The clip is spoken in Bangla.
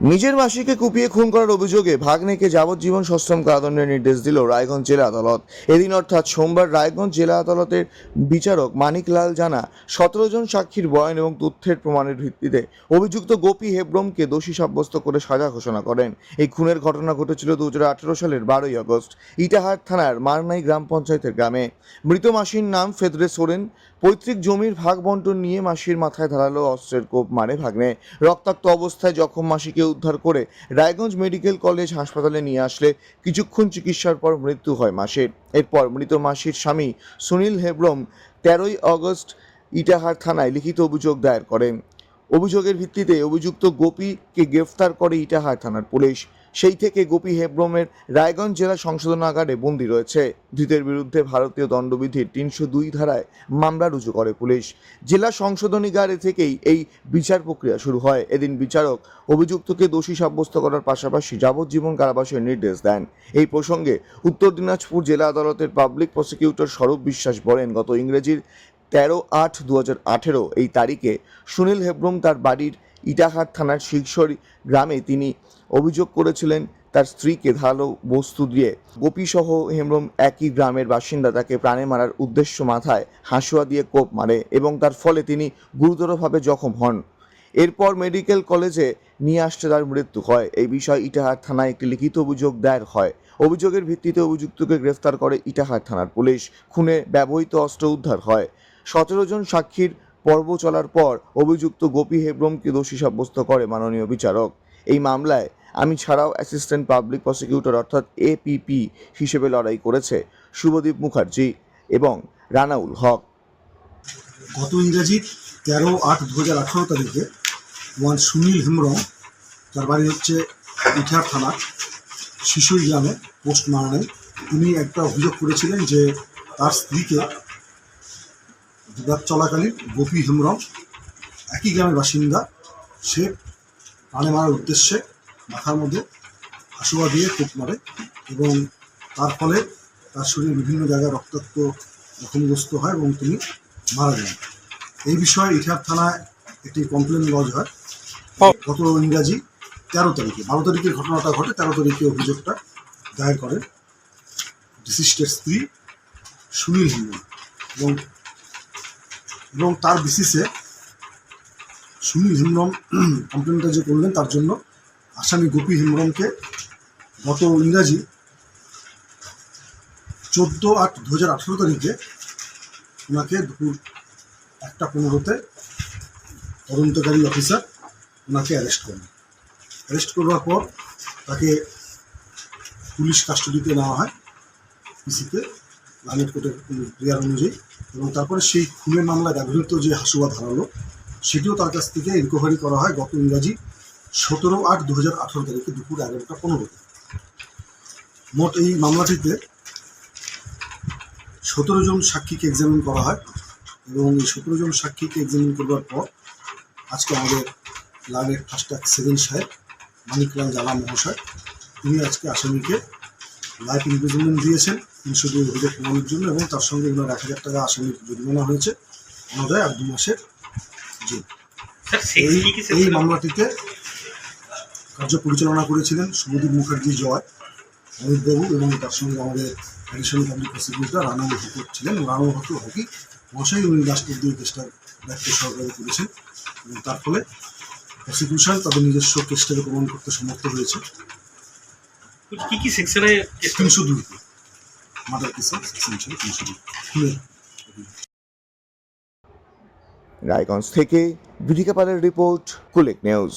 নিজের মাসিকে কুপিয়ে খুন করার অভিযোগে ভাগ্নেকে যাবজ্জীবন সশ্রম কারাদণ্ডের নির্দেশ দিল রায়গঞ্জ জেলা আদালত। এদিন অর্থাৎ সোমবার রায়গঞ্জ জেলা আদালতের বিচারক মানিকলাল জানা, সতেরো জন সাক্ষীর বয়ান এবং তথ্যের প্রমাণের ভিত্তিতে অভিযুক্ত গোপী হেব্রমকে দোষী সাব্যস্ত করে সাজা ঘোষণা করেন। এই খুনের ঘটনা ঘটেছিল দু হাজার আঠেরো সালের বারোই আগস্ট ইটাহার থানার মারনাই গ্রাম পঞ্চায়েতের গ্রামে। মৃত মাসির নাম ফেদরে সোরেন, পৈতৃক জমির ভাগ বন্টন নিয়ে মাসির মাথায় ধারালো অস্ত্রের কোপ মারে ভাগ্নে। রক্তাক্ত অবস্থায় জখম মাসিকে উদ্ধার করে রায়গঞ্জ মেডিকেল কলেজ হাসপাতালে নিয়ে আসলে কিছুক্ষণ চিকিৎসার পর মৃত্যু হয় মাসের। এরপর মৃত মাসির স্বামী সুনীল হেব্রম তেরোই অগস্ট ইটাহার থানায় লিখিত অভিযোগ দায়ের করেন। অভিযোগের ভিত্তিতে অভিযুক্ত গোপীকে গ্রেফতার করে ইটাহার থানার পুলিশ। সেই থেকে গোপী হেব্রমের রায়গঞ্জ জেলা সংশোধনাগারে বন্দী রয়েছে। ধৃতের বিরুদ্ধে ভারতীয় দণ্ডবিধির তিনশো দুই ধারায় মামলা রুজু করে পুলিশ। জেলা সংশোধনীগারে থেকেই এই বিচার প্রক্রিয়া শুরু হয়। এদিন বিচারক অভিযুক্তকে দোষী সাব্যস্ত করার পাশাপাশি যাবজ্জীবন কারাবাসের নির্দেশ দেন। এই প্রসঙ্গে উত্তর দিনাজপুর জেলা আদালতের পাবলিক প্রসিকিউটর স্বরূপ বিশ্বাস বলেন, গত ইংরেজির তেরো আট দু এই তারিখে সুনীল হেব্রম তার বাড়ির ইটাহার থানার শিলসরি গ্রামে তিনি অভিযোগ করেছিলেন, তার স্ত্রীকে ধারালো বস্তু দিয়ে। গোপীসহ হেমব্রম একই গ্রামের বাসিন্দা তাকে প্রাণে মারার উদ্দেশ্য মাথায় হাসুয়া দিয়ে কোপ মারে এবং তার ফলে তিনি গুরুতরভাবে জখম হন। এরপর মেডিকেল কলেজে নিয়ে আসতে তার মৃত্যু হয়। এই বিষয়ে ইটাহার থানায় একটি লিখিত অভিযোগ দায়ের হয়। অভিযোগের ভিত্তিতে অভিযুক্তকে গ্রেফতার করে ইটাহার থানার পুলিশ। খুনে ব্যবহৃত অস্ত্র উদ্ধার হয়। সতেরো জন সাক্ষীর পর্ব চলার পর অভিযুক্ত গোপী হেব্রমকে দোষী সাব্যস্ত করে মাননীয় বিচারক। এই মামলায় আমি ছাড়াও অ্যাসিস্ট্যান্ট পাবলিক প্রসিকিউটর অর্থাৎ এপিপি হিসেবে লড়াই করেছে শুভদীপ মুখার্জি এবং রানাউল হক। গত ইংরাজি? তেরো আট দু হাজার আঠারো তারিখে ওয়ান সুনীল হেমব্রম, তার বাড়ি হচ্ছে ইটার থানা শিশুই গ্রামে পোস্ট মারানায় তিনি একটা অভিযোগ করেছিলেন যে তার স্ত্রীকে বিবাদ চলাকালীন গোপী হেমব্রম একই গ্রামের বাসিন্দা সে প্রাণে মারার উদ্দেশ্যে মাথার মধ্যে হাসুয়া দিয়ে কোপ মারে এবং তার ফলে তার শরীর বিভিন্ন জায়গায় রক্তাক্ত জখমগ্রস্ত হয় এবং তিনি মারা যান। এই বিষয়ে ইটার থানায় একটি কমপ্লেন লজ হয়। গত ইংরাজি তেরো তারিখে বারো তারিখের ঘটনাটা ঘটে তেরো তারিখে অভিযোগটা দায়ের করেন। ডিসিস্টের স্ত্রী সুনীল হিন্দু এবং এবং তার বেসিসে সুনীল হেমব্রম কমপ্লেনটা যে করলেন, তার জন্য আসামি গোপী হেমব্রমকে গত ইংরাজি চোদ্দ আট দু হাজার আঠেরো তারিখে ওনাকে দুপুর একটা পনেরোতে তদন্তকারী অফিসার ওনাকে অ্যারেস্ট করেন। অ্যারেস্ট করবার পর তাকে পুলিশ কাস্টডিতে নেওয়া হয়। পিসিতে লালের কোর্টের প্রেয়ার অনুযায়ী। এবং তারপরে সেই খুনের মামলায় ব্যবহৃত যে হাসুয়া ধারালো সেটিও তার কাছ থেকে রিকভারি করা হয় গত ইংরাজি সতেরো আট দু হাজার আঠেরো তারিখে দুপুর এগারোটা পনেরোতে মোট এই মামলাটিতে সতেরো জন সাক্ষীকে এক্সামিন করা হয় এবং এই সতেরো জন সাক্ষীকে এক্সামিন করবার পর আজকে আমাদের লালের ফার্স্ট এক সেভেন সাহেব মানিকলাল জালা মহাশয়, তিনি আজকে আসামিকে লাইফ ইমপ্রিজনমেন্ট দিয়েছেন তিনশো দুই অভিযোগ প্রমাণের জন্য এবং তার সঙ্গে ওনার এক হাজার টাকা আসামির জরিমানা হয়েছে ওনাদের এক দু মাসের জেল। এই মামলাটিতে কার্য পরিচালনা করেছিলেন শুভদীপ মুখার্জি জয় অমিতবাবু এবং তার সঙ্গে আমাদের additional public prosecutor Ranaul Hoque ছিলেন। রানাউল হকি হকি মহাশয় উনি লাস্ট অব্দি কেসটা দায়িত্ব সহকারে করেছেন এবং তার ফলে প্রসিকিউশন তাদের নিজস্ব কেসটাকে প্রমাণ করতে সমর্থ হয়েছে। কি কি সেকশনে তিনশো দুই। মাদার সেকশন ছিল তিনশো দুই। রায়গঞ্জ থেকে বিধিকাপালের রিপোর্ট কুলেক নিউজ।